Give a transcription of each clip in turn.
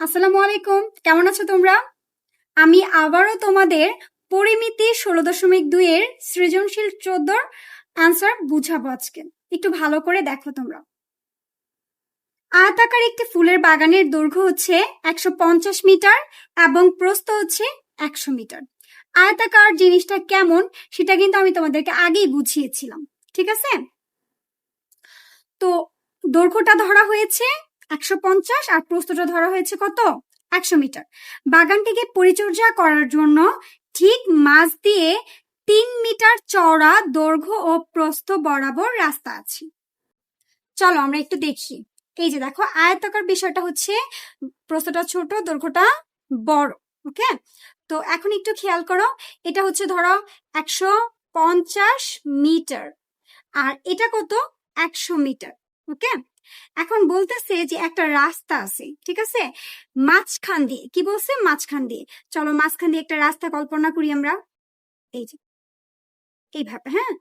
আসসালামু আলাইকুম কেমন আছো তোমরা? আমি আবারও তোমাদের পরিমিতি ষোলো দশমিক দুইয়ের সৃজনশীল চোদ্দর আনসার বুঝাবো আজকে। একটু ভালো করে দেখো তোমরা। আয়তাকার একটি ফুলের বাগানের দৈর্ঘ্য হচ্ছে একশো পঞ্চাশ মিটার এবং প্রস্থ হচ্ছে একশো মিটার। আয়তাকার জিনিসটা কেমন সেটা কিন্তু আমি তোমাদেরকে আগেই বুঝিয়েছিলাম, ঠিক আছে? তো দৈর্ঘ্যটা ধরা হয়েছে একশো পঞ্চাশ আর প্রস্থটা ধরা হয়েছে কত? একশো মিটার। বাগানটিকে পরিচর্যা করার জন্য ঠিক মাঝ দিয়ে তিন মিটার চওড়া দৈর্ঘ্য ও প্রস্থ বরাবর রাস্তা আছে। চলো আমরা একটু দেখি। এই যে দেখো, আয়তাকার বিষয়টা হচ্ছে প্রস্থটা ছোট, দৈর্ঘ্যটা বড়, ওকে? তো এখন একটু খেয়াল করো, এটা হচ্ছে ধরো একশো পঞ্চাশ মিটার আর এটা কত? একশো মিটার, ওকে? এখন বলতেছে যে একটা রাস্তা আছে, ঠিক আছে? মাঝখান দিয়ে, কি বলছে? মাঝখান দিয়ে। চলো মাঝখান দিয়ে একটা রাস্তা কল্পনা করি আমরা। এই যে এইভাবে হ্যাঁ?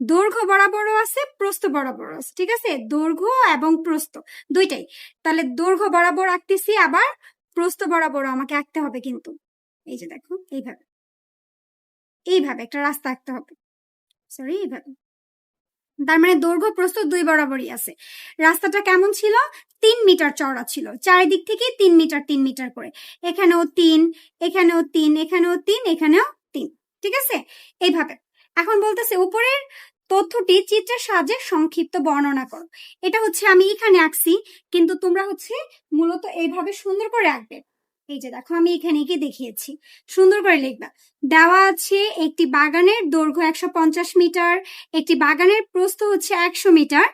দৈর্ঘ্য বরাবর আছে, প্রস্থ বরাবর আছে, ঠিক আছে? দৈর্ঘ্য এবং প্রস্থ, দুইটাই। তাহলে দৈর্ঘ্য বরাবর আঁকতেছি, আবার প্রস্থ বরাবর আমাকে আঁকতে হবে কিন্তু। এই যে দেখো এইভাবে এইভাবে একটা রাস্তা আঁকতে হবে। সরি এইভাবে তার মানে দৈর্ঘ্য প্রস্থ দুই বরাবরই আছে। রাস্তাটা কেমন ছিল? তিন মিটার চওড়া ছিল। চারিদিক থেকে তিন মিটার তিন মিটার করে। এখানেও তিন এখানেও তিন এখানেও তিন এখানেও তিন। ঠিক আছে? এইভাবে। এখন বলতেছে, উপরের তথ্যটি চিত্রের সাহায্যে সংক্ষিপ্ত বর্ণনা করো। এটা হচ্ছে আমি এখানে আঁকছি, কিন্তু তোমরা হচ্ছে মূলত এইভাবে সুন্দর করে আঁকবে। এই যে দেখো, আমি এখানে এঁকে দেখিয়েছি। সুন্দর করে লিখবা। দেওয়া আছে একটি বাগানের দৈর্ঘ্য একশো পঞ্চাশ মিটার, একটি বাগানের প্রস্থ হচ্ছে একশো মিটার।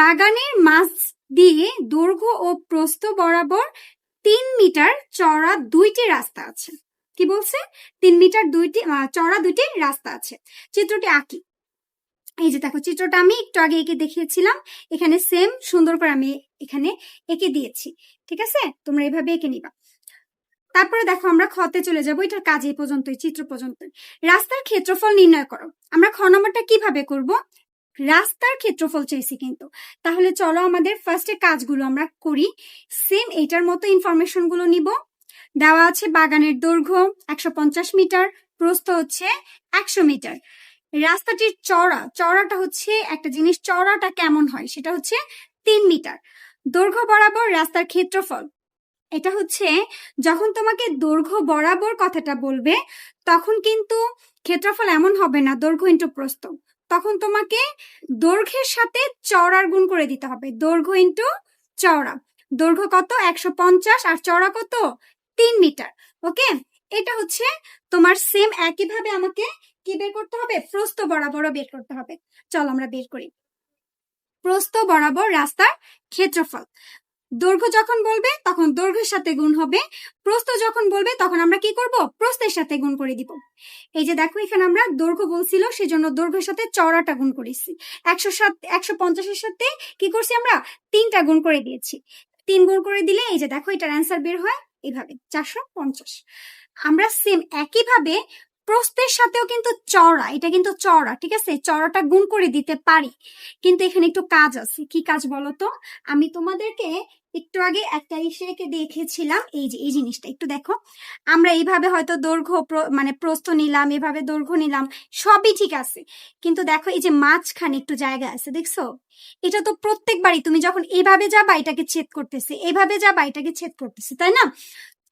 বাগানের মাঝ দিয়ে দৈর্ঘ্য ও প্রস্থ বরাবর তিন মিটার চওড়া দুইটি রাস্তা আছে। কি বলছে? তিন মিটার দুইটি চড়া দুইটি রাস্তা আছে। চিত্রটি আঁকি। এই যে দেখো, চিত্রটা আমি একটু আগে এঁকে দেখিয়েছিলাম। এখানে সেম সুন্দর করে আমি এখানে এঁকে দিয়েছি। ঠিক আছে? তোমরা এভাবে এঁকে নিবা। তারপরে দেখো আমরা খতে চলে যাব, এটার কাজ এই পর্যন্তই, চিত্র পর্যন্ত। রাস্তার ক্ষেত্রফল নির্ণয় করো। আমরা খ নম্বরটা কীভাবে করব? রাস্তার ক্ষেত্রফল চাইছি কিন্তু। তাহলে চলো আমাদের ফার্স্টে কাজগুলো আমরা করি। সেম এটার মতো ইনফরমেশনগুলো নিব। দেওয়া আছে বাগানের দৈর্ঘ্য একশো পঞ্চাশ মিটার, প্রস্থ হচ্ছে একশো মিটার। রাস্তাটির চড়া চড়াটা হচ্ছে একটা জিনিস চড়াটা কেমন হয়? সেটা হচ্ছে তিন মিটার। দৈর্ঘ্য বরাবর রাস্তার ক্ষেত্রফল এটা হচ্ছে, যখন তোমাকে দৈর্ঘ্য বরাবর কথাটা বলবে, তখন কিন্তু ক্ষেত্রফল এমন হবে না, দৈর্ঘ্য ইন্টু প্রস্থ। তখন তোমাকে দৈর্ঘ্যের সাথে চওড়ার গুণ করে দিতে হবে, দৈর্ঘ্য ইন্টু চওড়া। দৈর্ঘ্য কত? একশো পঞ্চাশ, আর চওড়া কত? তিন মিটার, ওকে? এটা হচ্ছে তোমার সেম একইভাবে আমাকে কি বের করতে হবে? প্রস্থ বরাবরও বের করতে হবে। চলো আমরা বের করি। প্রস্থ বরাবর রাস্তার ক্ষেত্রফল। দৈর্ঘ্য যখন বলবে, তখন দৈর্ঘ্যের সাথে গুণ হবে। প্রস্থ যখন বলবে, তখন আমরা কি করব? প্রস্থের সাথে গুণ করে দিব। এই যে দেখো, এখানে আমরা দৈর্ঘ্য বলছিল সেজন্য দৈর্ঘ্যের সাথে চওড়াটা গুণ করেছি। একশো সাত, একশো পঞ্চাশের সাথে কি করছি আমরা? তিনটা গুণ করে দিয়েছি। তিন গুণ করে দিলে, এই যে দেখো, এটার অ্যান্সার বের হয় এইভাবে চারশো পঞ্চাশ। আমরা সেম একইভাবে প্রস্থের সাথেও কিন্তু চওড়া এটা কিন্তু চওড়া ঠিক আছে? চড়াটা গুণ করে দিতে পারি। কিন্তু এখানে একটু কাজ আছে। কি কাজ বলো তো? আমি তোমাদেরকে একটু আগে একটা ইসে এঁকে দেখেছিলাম। এই যে, এই জিনিসটা, একটু দেখো। আমরা এইভাবে হয়তো দৈর্ঘ্য মানে প্রস্থ নিলাম এভাবে দৈর্ঘ্য নিলাম, সবই ঠিক আছে। কিন্তু দেখো, এই যে মাঝখানে একটু জায়গা আছে, দেখছ? এটা তো প্রত্যেকবারই, তুমি যখন এইভাবে যাবা, এটাকে ছেদ করতেছে, এভাবে যাবা, এটাকে ছেদ করতেছে, তাই না?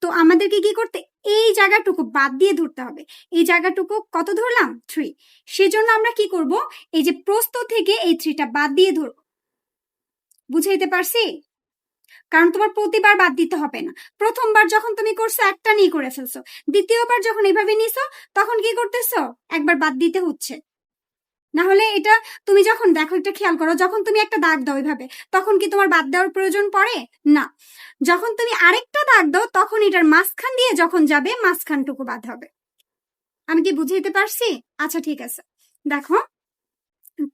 তো আমাদেরকে কি করতে, এই জায়গাটুকু বাদ দিয়ে ধরতে হবে। এই জায়গাটুকু কত ধরলাম? থ্রি সেজন্য আমরা কি করব? এই যে প্রস্থ থেকে এই থ্রিটা বাদ দিয়ে ধরবো। বুঝাইতে পারছি? কারণ তোমার প্রতিবার বাদ দিতে হবে না। প্রথমবার যখন তুমি করছ, একটা নিয়ে করে ফেলছো। দ্বিতীয়বার যখন এইভাবে নিছো, তখন কি করতেছো? একবার বাদ দিতে হচ্ছে। না হলে এটা তুমি যখন দেখো, একটা খেয়াল করো, যখন তুমি একটা দাগ দাও এইভাবে তখন কি তোমার বাদ দেওয়ার প্রয়োজন পড়ে? না। যখন তুমি আরেকটা দাগ দাও, তখন এটার মাঝখান দিয়ে যখন যাবে, মাঝখানটুকু বাদ হবে। আমি কি বুঝাইতে পারছি? আচ্ছা ঠিক আছে। দেখো,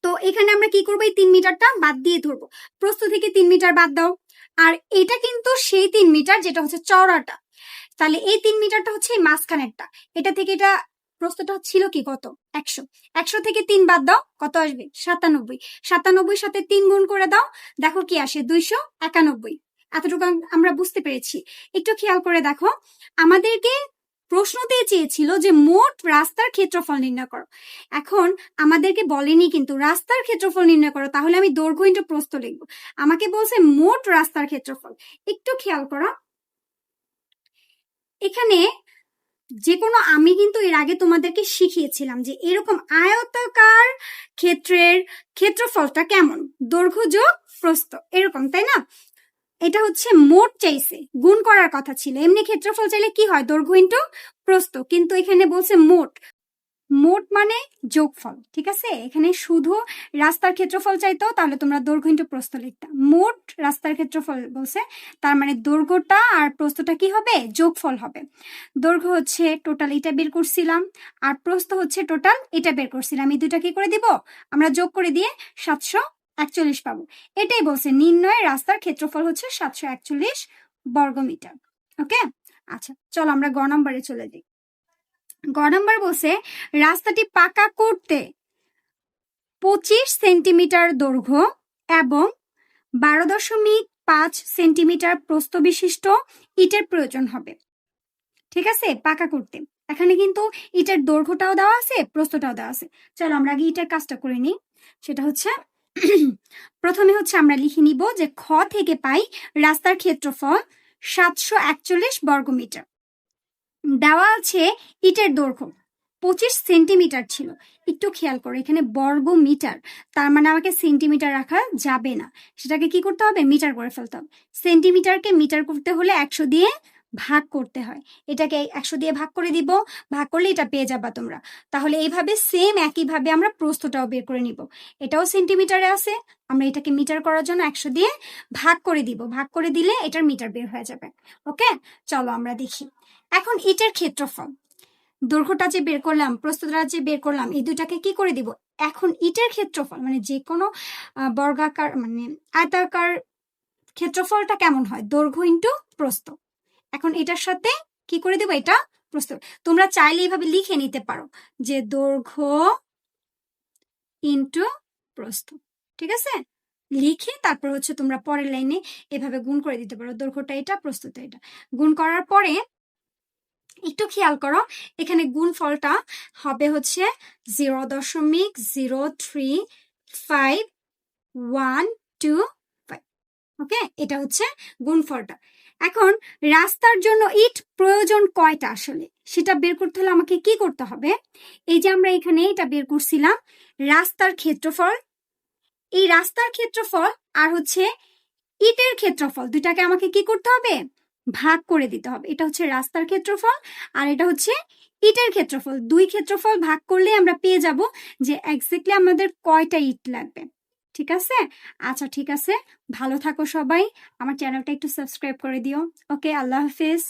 তো এখানে আমরা কি করব? এই তিন মিটারটা বাদ দিয়ে ধরবো। প্রস্থ থেকে তিন মিটার বাদ দাও। আর এটা কিন্তু সেই তিন মিটার যেটা হচ্ছে চওড়াটা। তাহলে এই তিন মিটারটা হচ্ছে মাঝখানেরটা। এটা থেকে এটা প্রস্থটা ছিল কি কত? একশো। একশো থেকে তিন বাদ দাও, কত আসবে? সাতানব্বই। সাতানব্বই সাথে তিন গুণ করে দাও, দেখো কি আসে? দুইশো একানব্বই। এতটুকু আমরা বুঝতে পেরেছি। একটু খেয়াল করে দেখো, আমাদেরকে প্রশ্নতে চেয়েছিল যে মোট রাস্তার ক্ষেত্রফল নির্ণয় করো। এখন আমাদেরকে বলেনি কিন্তু রাস্তার ক্ষেত্রফল নির্ণয় করো, তাহলে আমি দৈর্ঘ্য ইন্টু প্রস্থ লিখব। আমাকে বলছে মোট রাস্তার ক্ষেত্রফল। একটু খেয়াল করো। এখানে যে কোনো আমি কিন্তু এর আগে তোমাদেরকে শিখিয়েছিলাম যে এরকম আয়তাকার ক্ষেত্রের ক্ষেত্রফলটা কেমন? দৈর্ঘ্য যোগ প্রস্থ, এরকম, তাই না? এটা হচ্ছে মোট চাইছে, গুণ করার কথা ছিল। এমনি ক্ষেত্রফল চাইলে কি হয়? দৈর্ঘ্য ইন্টু প্রস্থ। কিন্তু এখানে বলছে মোট। মোট মানে যোগফল, ঠিক আছে? এখানে শুধু রাস্তার ক্ষেত্রফল চাইতো, তাহলে তোমরা দৈর্ঘ্য ইন্টু প্রস্থ লিখতা। মোট রাস্তার ক্ষেত্রফল বলছে, তার মানে দৈর্ঘ্যটা আর প্রস্থটা কি হবে? যোগফল হবে। দৈর্ঘ্য হচ্ছে টোটাল এটা বের করছিলাম, আর প্রস্থ হচ্ছে টোটাল এটা বের করছিলাম। এই দুটা কি করে দিব? আমরা যোগ করে দিয়ে সাতশো একচল্লিশ পাবো। এটাই বলছে নির্ণয় রাস্তার ক্ষেত্রফল হচ্ছে সাতশো একচল্লিশ বর্গমিটার। ওকে? আচ্ছা চলো আমরা গ নম্বরে চলে যাই। গ নম্বর বলছে রাস্তাটি পাকা করতে পঁচিশ সেন্টিমিটার দৈর্ঘ্য এবং বারো দশমিক পাঁচ সেন্টিমিটার প্রস্থ বিশিষ্ট ইটের প্রয়োজন হবে। ঠিক আছে? পাকা করতে। এখানে কিন্তু ইটের দৈর্ঘ্যটাও দেওয়া আছে, প্রস্থটাও দেওয়া আছে। চলো আমরা আগে ইটের কাজটা করে নিই। সেটা হচ্ছে, প্রথমে হচ্ছে আমরা লিখে নিব যে খ থেকে পাই রাস্তার ক্ষেত্রফল সাতশো একচল্লিশ বর্গমিটার। দেওয়া আছে ইটের দৈর্ঘ্য, পঁচিশ সেন্টিমিটার ছিল। একটু খেয়াল করো, এখানে বর্গ মিটার, তার মানে আমাকে সেন্টিমিটার রাখা যাবে না। সেটাকে কি করতে হবে? মিটার করে ফেলতে হবে। সেন্টিমিটারকে মিটার করতে হলে একশো দিয়ে ভাগ করতে হয়। এটাকে একশো দিয়ে ভাগ করে দিব, ভাগ করলে এটা পেয়ে যাবা তোমরা। তাহলে এইভাবে সেম একইভাবে আমরা প্রস্থটাও বের করে নিব। এটাও সেন্টিমিটারে আছে, আমরা এটাকে মিটার করার জন্য একশো দিয়ে ভাগ করে দিব। ভাগ করে দিলে এটার মিটার বের হয়ে যাবে। ওকে? চলো আমরা দেখি। এখন ইটের ক্ষেত্রফল। দৈর্ঘ্যটা যে বের করলাম প্রস্তুতটা যে বের করলাম, এই দুটাকে কি করে দিব? এখন ইটের ক্ষেত্রফল মানে যে কোনো বর্গাকার মানে আয়তাকার ক্ষেত্রফলটা কেমন হয়? দৈর্ঘ্য ইন্টু প্রস্থ। এখন এটার সাথে কি করে দেবো? এটা প্রস্তুত। তোমরা চাইলে এইভাবে লিখে নিতে পারো যে দৈর্ঘ্য ইন্টু প্রস্থ। ঠিক আছে? লিখে তারপর হচ্ছে তোমরা পরের লাইনে এভাবে গুণ করে দিতে পারো। দৈর্ঘ্যটা এটা প্রস্তুত এটা। গুণ করার পরে একটু খেয়াল করো, এখানে গুণ ফলটা হবে হচ্ছে জিরো দশমিক zero three five one two five. Okay? এটা হচ্ছে গুণফলটা এখন রাস্তার জন্য ইট প্রয়োজন কয়টা আসলে? সেটা বের করতে হলে আমাকে কি করতে হবে? এই যে আমরা এখানে এটা বের করছিলাম, রাস্তার ক্ষেত্রফল। এই রাস্তার ক্ষেত্রফল আর হচ্ছে ইটের ক্ষেত্রফল দুইটাকে আমাকে কি করতে হবে? ভাগ করে দিতে হবে। এটা হচ্ছে রাস্তার ক্ষেত্রফল আর এটা হচ্ছে ইটের ক্ষেত্রফল। দুই ক্ষেত্রফল ভাগ করলে আমরা পেয়ে যাব যে এক্স্যাক্টলি আমাদের কয়টা ইট লাগবে। ঠিক আছে? আচ্ছা ঠিক আছে। ভালো থাকো সবাই। আমার চ্যানেলটা একটু সাবস্ক্রাইব করে দিও। ওকে আল্লাহ হাফিজ।